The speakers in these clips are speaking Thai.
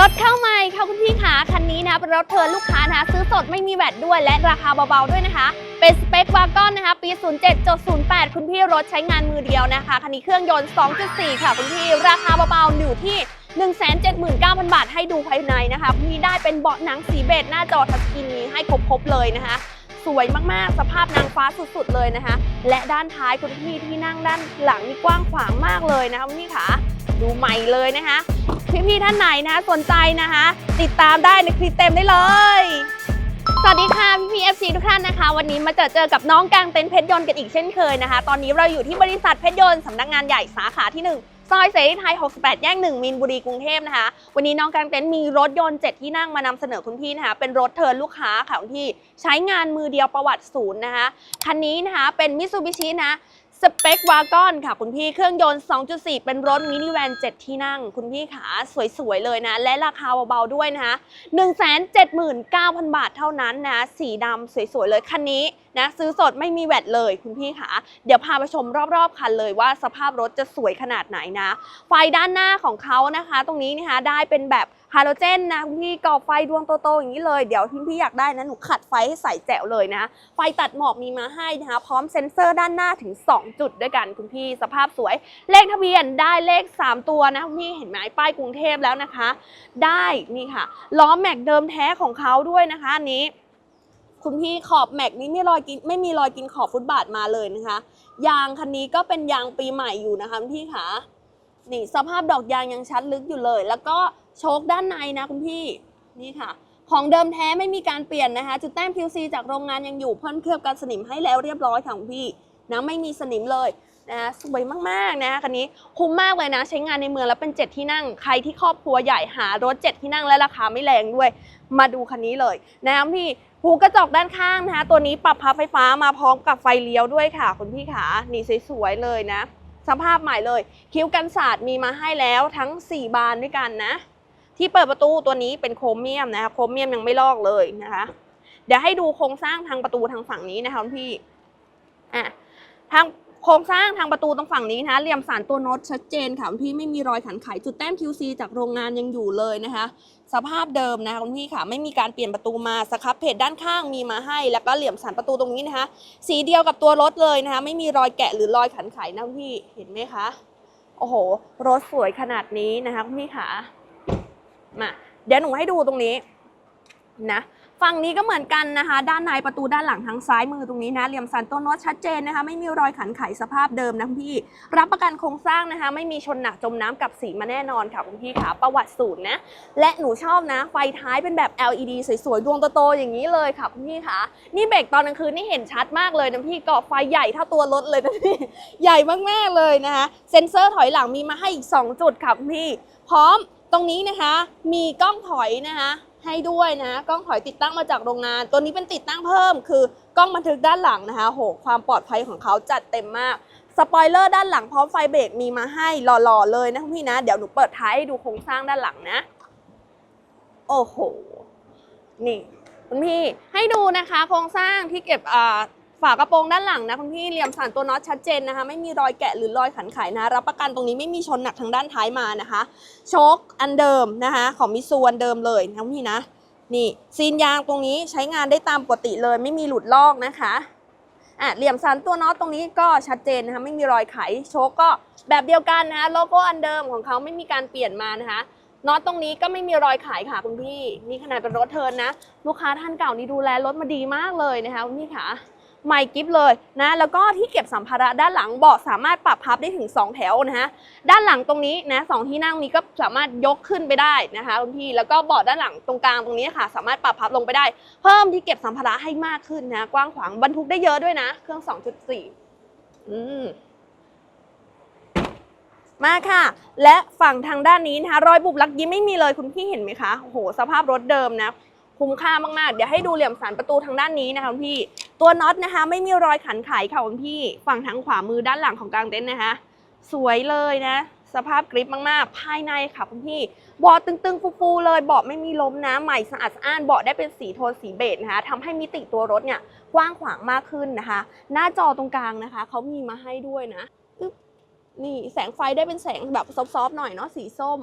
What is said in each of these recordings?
รถเข้าใหม่ค่ะคุณพี่ขาคันนี้นะเป็นรถเทิร์นลูกค้านะคะซื้อสดไม่มีแวดด้วยและราคาเบาๆด้วยนะคะ เป็นสเปควากอนนะคะ ปี 07.08 คุณพี่รถใช้งานมือเดียวนะคะ คันนี้เครื่องยนต์ 2.4 ค่ะคุณพี่ราคาเบาๆอยู่ที่179,000 บาทให้ดูภายในนะคะคุณพี่ได้เป็นเบาะหนังสีเบจหน้าจอทัชสกรีนนี้ให้ครบๆเลยนะคะ สวยมากๆ สภาพนางฟ้าสุดๆเลยนะคะ และด้านท้ายคุณพี่ที่นั่งด้านหลังนี่กว้างขวางมากเลยนะคะคุณพี่ขาดูใหม่เลยนะคะ พี่ๆท่านไหนนะคะสนใจนะคะ ติดตามได้ในคลิปเต็มได้เลย สวัสดีค่ะพี่พีเอฟซีทุกท่านนะคะ วันนี้มาเจอเจอกับน้องกลางเต็นท์เพชรยนต์กันอีกเช่นเคยนะคะ ตอนนี้เราอยู่ที่บริษัทเพชรยนต์สำนักงานใหญ่สาขาที่ 1ซอยเสรีไทย 68 แยก 1 มีนบุรี กรุงเทพนะคะ วันนี้น้องกลางเต็นท์มีรถยนต์ 7 ที่นั่งมานำเสนอคุณพี่นะคะ เป็นรถเทิร์นลูกค้าค่ะคุณพี่ ใช้งานมือเดียวประวัติศูนย์นะคะ คันนี้นะคะ เป็นมิ t ซูบิชินะ สเปควากอนค่ะ คุณพี่เครื่องยนต์ 2.4 เป็นรถมินิแวน 7 ที่นั่ง คุณพี่ขาสวยๆ เลยนะ และราคาเบาๆด้วยนะคะ179,000 บาทเท่านั้นนะ สีดำสวยๆ เลยคันนี้ นะซื้อสดไม่มีแวดเลยคุณพี่ขาเดี๋ยวพาไปชมรอบๆคันเลยว่าสภาพรถจะสวยขนาดไหนนะ ไฟด้านหน้าของเขานะคะ ตรงนี้นะคะได้เป็นแบบฮาโลเจนนะคุณพี่ก่อไฟดวงโตๆอย่างนี้เลยเดี๋ยวพี่พี่อยากได้นะหนูขัดไฟให้ใส่แจ๋วเลยนะ ไฟตัดหมอกมีมาให้นะคะพร้อมเซ็นเซอร์ด้านหน้าถึง 2 จุดด้วยกันคุณพี่สภาพสวย เลขทะเบียนได้เลข 3 ตัวนะคุณพี่เห็นไหมป้ายกรุงเทพแล้วนะคะ ได้นี่ค่ะล้อแม็กเดิมแท้ของเขาด้วยนะคะอันนี้ คุณพี่ขอบแม็กนี้ไม่รอยกินไม่มีรอยกินขอบฟุตบาทมาเลยนะคะ ยางคันนี้ก็เป็นยางปีใหม่อยู่นะคะคุณพี่ค่ะนี่สภาพดอกยางยังชัดลึกอยู่เลย แล้วก็โชคด้านในนะคุณพี่นี่ค่ะ ของเดิมแท้ไม่มีการเปลี่ยนนะคะ จุดแต้ม QC จากโรงงานยังอยู่พ่นเคลือบกันสนิมให้แล้วเรียบร้อยค่ะคุณพี่นะไม่มีสนิมเลยนะสวยมากๆนะคันนี้คุ้มมากเลยนะ ใช้งานในเมืองแล้วเป็น 7 ที่นั่งใครที่ครอบครัวใหญ่หารถ 7 ที่นั่งและราคาไม่แรงด้วย มาดูคันนี้เลยนะคุณพี่ หูกระจกด้านข้างนะคะ ตัวนี้ปรับพับไฟฟ้ามาพร้อมกับไฟเลี้ยวด้วยค่ะ คุณพี่ขานี่สวยๆเลยนะ สภาพใหม่เลย คิ้วกันศาสตร์มีมาให้แล้วทั้ง 4 บานด้วยกันนะ ที่เปิดประตูตัวนี้เป็นโครเมียมนะคะ โครเมียมยังไม่ลอกเลยนะคะ เดี๋ยวให้ดูโครงสร้างทางประตูทางฝั่งนี้นะคะคุณพี่อะทาง โครงสร้างทางประตูตรงฝั่งนี้นะคะเหลี่ยมสารตัวน็อตชัดเจนค่ะคุณพี่ไม่มีรอยขันไขจุดแต้ม QC จากโรงงานยังอยู่เลยนะคะ สภาพเดิมนะคะคุณพี่ค่ะไม่มีการเปลี่ยนประตูมาสครับเพจด้านข้างมีมาให้ แล้วก็เหลี่ยมสันประตูตรงนี้นะคะ สีเดียวกับตัวรถเลยนะคะ ไม่มีรอยแกะหรือรอยขันไขนะคุณพี่เห็นไหมคะโอ้โห รถสวยขนาดนี้นะคะคุณพี่ค่ะมาเดี๋ยวหนูให้ดูตรงนี้นะ ฝั่งนี้ก็เหมือนกันนะคะ ด้านในประตูด้านหลังทางซ้ายมือตรงนี้นะเหลี่ยมสันตัวน็อตชัดเจนนะคะ ไม่มีรอยขันไขสภาพเดิมนะคุณพี่ รับประกันโครงสร้างนะคะ ไม่มีชนหนักจมน้ำกับสีมาแน่นอนค่ะคุณพี่ค่ะประวัติศูนย์นะและหนูชอบนะ ไฟท้ายเป็นแบบ LED สวยๆดวงโตๆอย่างนี้เลยค่ะคุณพี่ค่ะนี่เบรกตอนกลางคืนนี่เห็นชัดมากเลยนะพี่เกาะไฟใหญ่เท่าตัวรถเลยนะพี่ใหญ่มากๆเลยนะคะ เซ็นเซอร์ถอยหลังมีมาให้อีก 2 จุดค่ะคุณพี่ พร้อมตรงนี้นะคะ มีกล้องถอยนะคะ ให้ด้วยนะกล้องถอยติดตั้งมาจากโรงงาน ตัวนี้เป็นติดตั้งเพิ่ม คือกล้องบันทึกด้านหลังนะคะโหความปลอดภัยของเขาจัดเต็มมากสปอยเลอร์ด้านหลังพร้อมไฟเบรกมีมาให้หล่อๆเลยนะคุณพี่นะเดี๋ยวหนูเปิดท้ายให้ดูโครงสร้างด้านหลังนะ โอ้โห นี่คุณพี่ให้ดูนะคะ โครงสร้างที่เก็บอ่า ฝากระโปรงด้านหลังนะคุณพี่เหลี่ยมสันตัวน็อตชัดเจนนะคะ ไม่มีรอยแกะหรือรอยขันไขนะ รับประกันตรงนี้ไม่มีชนหนักทางด้านท้ายมานะคะโชคอันเดิมนะคะ ของมิซูอันเดิมเลยนะคุณพี่นะนี่ซีนยางตรงนี้ใช้งานได้ตามปกติเลย ไม่มีหลุดลอกนะคะอะเหลี่ยมสันตัวน็อตตรงนี้ก็ชัดเจนนะคะไม่มีรอยไขโชคก็แบบเดียวกันนะคะโลโก้อันเดิมของเขาไม่มีการเปลี่ยนมานะคะน็อตตรงนี้ก็ไม่มีรอยขายค่ะคุณพี่ นี่ขนาดเป็นรถเทินนะ ลูกค้าท่านเก่านี่ดูแลรถมาดีมากเลยนะคะคุณพี่ค่ะ ใหม่กิฟเลยนะแล้วก็ที่เก็บสัมภาระด้านหลังเบาะสามารถปรับพับได้ถึง 2 แถวนะคะด้านหลังตรงนี้นะสองที่นั่งนี้ก็สามารถยกขึ้นไปได้นะคะคุณพี่แล้วก็เบาะด้านหลังตรงกลางตรงนี้ค่ะ สามารถปรับพับลงไปได้ เพิ่มที่เก็บสัมภาระให้มากขึ้นนะกว้างขวางบรรทุกได้เยอะด้วยนะ เครื่อง 2.4 อืมมาค่ะ และฝั่งทางด้านนี้นะคะรอยบุบลักยิ้มไม่มีเลยคุณพี่เห็นไหมคะโอ้โหสภาพรถเดิมนะ คุ้มค่ามากๆ เดี๋ยวให้ดูเหลี่ยมสันประตูทางด้านนี้นะคะคุณพี่ ตัวน็อตนะคะ ไม่มีรอยขันไขค่ะคุณพี่ ฝั่งทางขวามือด้านหลังของกลางเต็นท์นะคะ สวยเลยนะ สภาพกริปมากๆ ภายในค่ะคุณพี่เบาะตึงๆ ฟูๆเลยเบาะไม่มีล้มนะใหม่สะอาดสะอ้านเบาะได้เป็นสีโทนสีเบจนะคะทำให้มิติตัวรถเนี่ยกว้างขวางมากขึ้นนะคะ หน้าจอตรงกลางนะคะเขามีมาให้ด้วยนะนี่แสงไฟได้เป็นแสงแบบซอฟๆหน่อยเนาะสีส้ม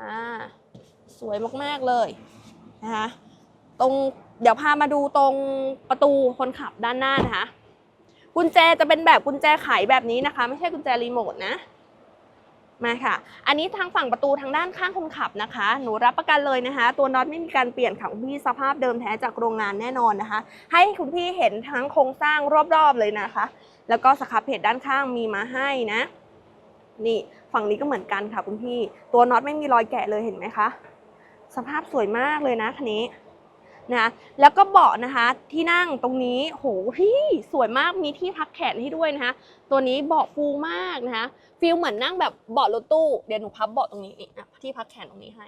อ่าสวยมากๆเลยนะคะตรง เดี๋ยวพามาดูตรงประตูคนขับด้านหน้านะคะ กุญแจจะเป็นแบบกุญแจไขแบบนี้นะคะ ไม่ใช่กุญแจรีโมทนะ มาค่ะ อันนี้ทางฝั่งประตูทางด้านข้างคนขับนะคะ หนูรับประกันเลยนะคะ ตัวน็อตไม่มีการเปลี่ยนค่ะคุณพี่สภาพเดิมแท้จากโรงงานแน่นอนนะคะ ให้คุณพี่เห็นทั้งโครงสร้างรอบๆเลยนะคะ แล้วก็สครับเพจด้านข้างมีมาให้นะ นี่ฝั่งนี้ก็เหมือนกันค่ะคุณพี่ ตัวน็อตไม่มีรอยแกะเลยเห็นไหมคะ สภาพสวยมากเลยนะคันนี้ นะแล้วก็เบาะนะคะที่นั่งตรงนี้โหพี่สวยมากมีที่พักแขนให้ด้วยนะคะ ตัวนี้เบาะฟูมากนะคะฟีลเหมือนนั่งแบบเบาะรถตู้เดี๋ยวหนูพับเบาะตรงนี้อะที่พักแขนตรงนี้ให้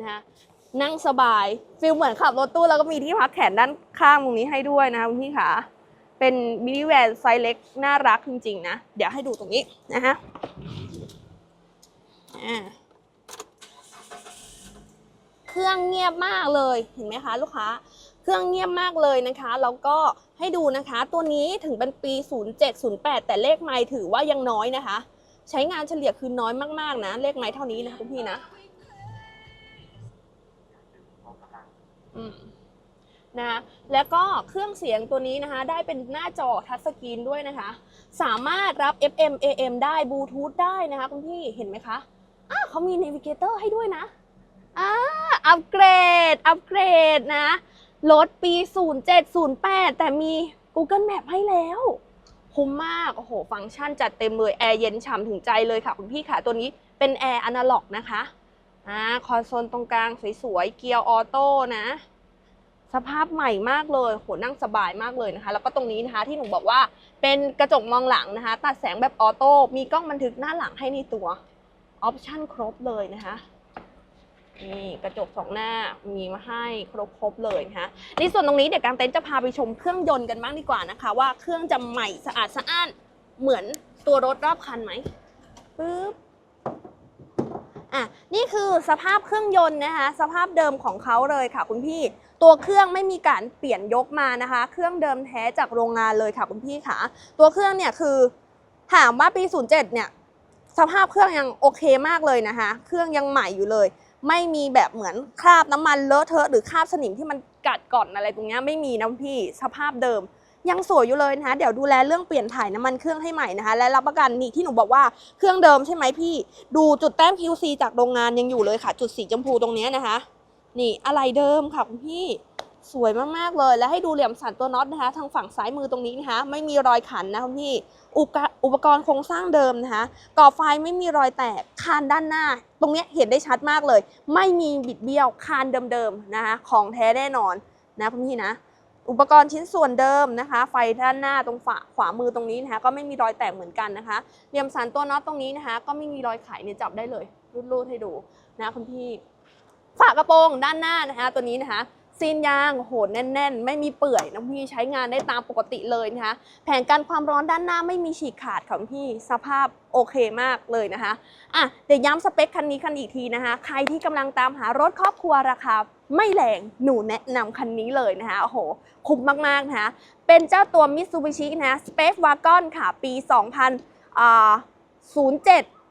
นะคะนั่งสบายฟีลเหมือนขับรถตู้แล้วก็มีที่พักแขนด้านข้างตรงนี้ให้ด้วยนะคะคุณพี่ขาเป็นมินิแวนไซส์เล็กน่ารักจริงๆนะ เดี๋ยวให้ดูตรงนี้นะคะอ่า รื่องเงียบมากเลย เห็นไหมคะลูกค้า เครื่องเงียบมากเลยนะคะ แล้วก็ให้ดูนะคะ ตัวนี้ถึงเป็นปี 0708 แต่เลขไมล์ถือว่ายังน้อยนะคะ ใช้งานเฉลี่ยคือน้อยมากๆนะ เลขไมล์เท่านี้นะคุณพี่นะอืมนะแล้วก็เครื่องเสียงตัวนี้นะคะ ได้เป็นหน้าจอทัชสกรีนด้วยนะคะ สามารถรับ FM AM ได้บลูทูธได้นะคะคุณพี่เห็นไหมคะอ้าเขามีเนวิเกเตอร์ให้ด้วยนะอ่า อัปเกรด อัปเกรดนะ รถปี 0708 แต่มี Google Map ให้แล้วคุ้มมาก โอ้โห ฟังก์ชันจัดเต็มเลย แอร์เย็นฉ่ำถึงใจเลยค่ะ คุณพี่ค่ะ ตัวนี้เป็นแอร์อนาล็อกนะคะอ่าคอนโซลตรงกลางสวยๆ เกียร์ออโต้นะ สภาพใหม่มากเลย โห นั่งสบายมากเลยนะคะ แล้วก็ตรงนี้นะคะที่หนูบอกว่าเป็นกระจกมองหลังนะคะ ตัดแสงแบบออโต้ มีกล้องบันทึกหน้าหลังให้ในตัว ออปชั่นครบเลยนะคะ นี่กระจกสองหน้ามีมาให้ครบครบเลยนะคะในส่วนตรงนี้เดี๋ยวกางเต็นท์จะพาไปชมเครื่องยนต์กันบ้างดีกว่านะคะ ว่าเครื่องจะใหม่สะอาดสะอ้านเหมือนตัวรถรอบคันไหมปึ๊บอะนี่คือสภาพเครื่องยนต์นะคะ สภาพเดิมของเขาเลยค่ะคุณพี่ ตัวเครื่องไม่มีการเปลี่ยนยกมานะคะ เครื่องเดิมแท้จากโรงงานเลยค่ะคุณพี่ค่ะตัวเครื่องเนี่ยคือถามว่าปี 07 เนี่ยสภาพเครื่องยังโอเคมากเลยนะคะ เครื่องยังใหม่อยู่เลย ไม่มีแบบเหมือนคราบน้ำมันเลอะเทอะหรือคราบสนิมที่มันกัดก่อนอะไรตรงเนี้ยไม่มีนะพี่สภาพเดิม ยังสวยอยู่เลยนะคะเดี๋ยวดูแลเรื่องเปลี่ยนถ่ายน้ำมันเครื่องให้ใหม่นะคะ และรับประกันนี่ที่หนูบอกว่าเครื่องเดิมใช่ไหมพี่ ดูจุดแต้ม QC จากโรงงานยังอยู่เลยค่ะ จุดสีชมพูตรงเนี้ยนะคะ นี่อะไรเดิมค่ะคุณพี่ สวยมากๆเลย และให้ดูเหลี่ยมสันตัวน็อตนะคะ ทางฝั่งซ้ายมือตรงนี้นะคะ ไม่มีรอยขันนะคุณพี่อุปกรณ์โครงสร้างเดิมนะคะก่อไฟไม่มีรอยแตกคานด้านหน้า ตรงนี้เห็นได้ชัดมากเลย ไม่มีบิดเบี้ยวคานเดิมๆนะคะ ของแท้แน่นอนนะคุณพี่นะ อุปกรณ์ชิ้นส่วนเดิมนะคะ ไฟด้านหน้าตรงฝาขวามือตรงนี้นะคะ ก็ไม่มีรอยแตกเหมือนกันนะคะเหลี่ยมสันตัวน็อตตรงนี้นะคะ ก็ไม่มีรอยไขเนี่ยจับได้เลยรูดๆให้ดูนะคุณพี่ฝากระโปรงด้านหน้านะคะ ตัวนี้นะคะ ซีนยางโหแน่น ๆ ไม่มีเปื่อยนะพี่ใช้งานได้ตามปกติเลยนะคะ แผงกันความร้อนด้านหน้าไม่มีฉีกขาดค่ะพี่สภาพโอเคมากเลยนะคะอะเดี๋ยวย้ำสเปคคันนี้คันอีกทีนะคะ ใครที่กำลังตามหารถครอบครัวราคาไม่แรงหนูแนะนำคันนี้เลยนะคะโอ้โห คุ้มมากๆนะคะ เป็นเจ้าตัว Mitsubishi นะ Space Wagon ค่ะ ปี 2007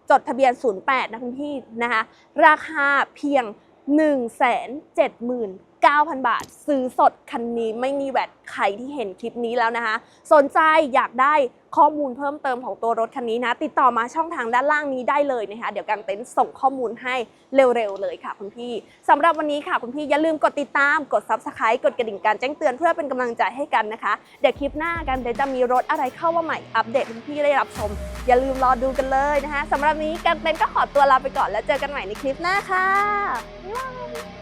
จดทะเบียน 08 นะคุณพี่นะคะ ราคาเพียง 179,000 บาท ซื้อสดคันนี้ไม่มีแวดใครที่เห็นคลิปนี้แล้วนะคะ สนใจอยากได้ ข้อมูลเพิ่มเติมของตัวรถคันนี้นะ ติดต่อมาช่องทางด้านล่างนี้ได้เลยนะคะเดี๋ยวกางเต็นท์ส่งข้อมูลให้เร็วๆเลยค่ะคุณพี่สำหรับวันนี้ค่ะคุณพี่อย่าลืมกดติดตามกด subscribe กดกระดิ่งการแจ้งเตือนเพื่อเป็นกำลังใจให้กันนะคะ เดี๋ยวคลิปหน้ากันเดี๋ยวจะมีรถอะไรเข้ามาใหม่อัปเดตคุณพี่ได้รับชม อย่าลืมรอดูกันเลยนะคะสำหรับวันนี้การเต็นท์ก็ขอตัวลาไปก่อนแล้วเจอกันใหม่ในคลิปหน้าค่ะบ๊ายบาย